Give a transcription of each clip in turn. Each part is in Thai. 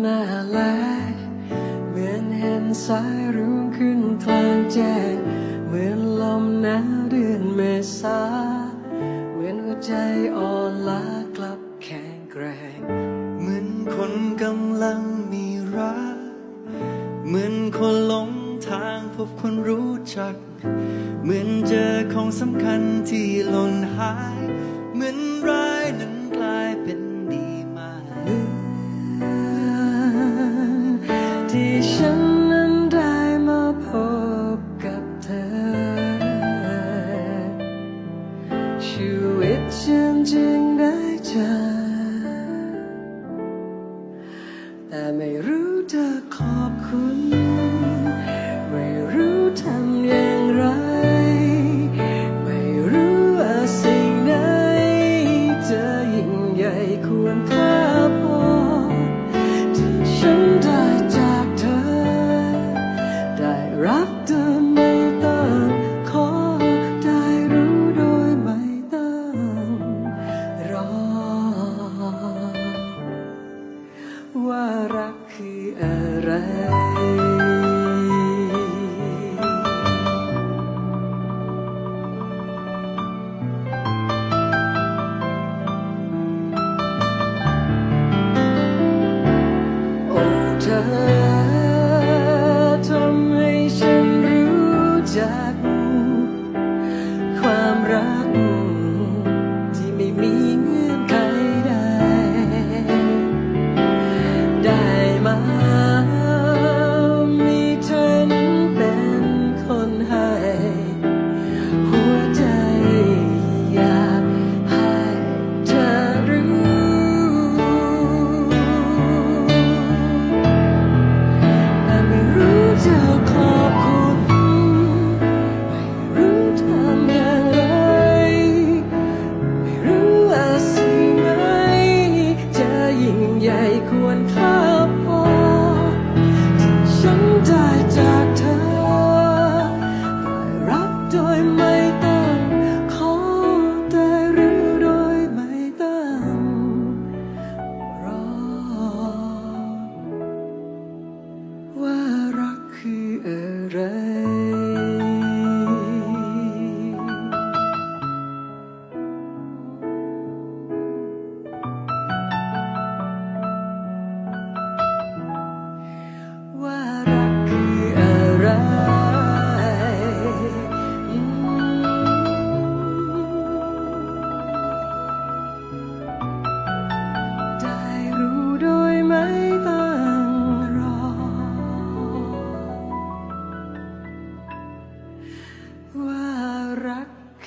หน้าแลเหมือนเห็นสายรุ้งขึ้นกลางแจ้งเหมือนลมหนาวเดือนเมษาเหมือนหัวใจอ่อนล้ากลับแข็งแกร่งเหมือนคนกำลังมีรักเหมือนคนหลงทางพบคนรู้จัก เหมือนเจอของสำคัญที่หล่นหาย เหมือนร้ายนั้น ที่ฉันนั้นได้มาพบกับเธอ ชีวิตฉันจึงได้เจอ แต่ไม่รู้จะขอบคุณ ไม่รู้ทำอย่างไร ไม่รู้ว่าสิ่งไหนจะยิ่งใหญ่ควรค่าพ รับโดยไม่ต้องขอได้รู้โดยไม่ต้องรอ ว่ารักคืออะไรโอ้เธอ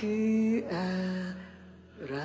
คืออะไร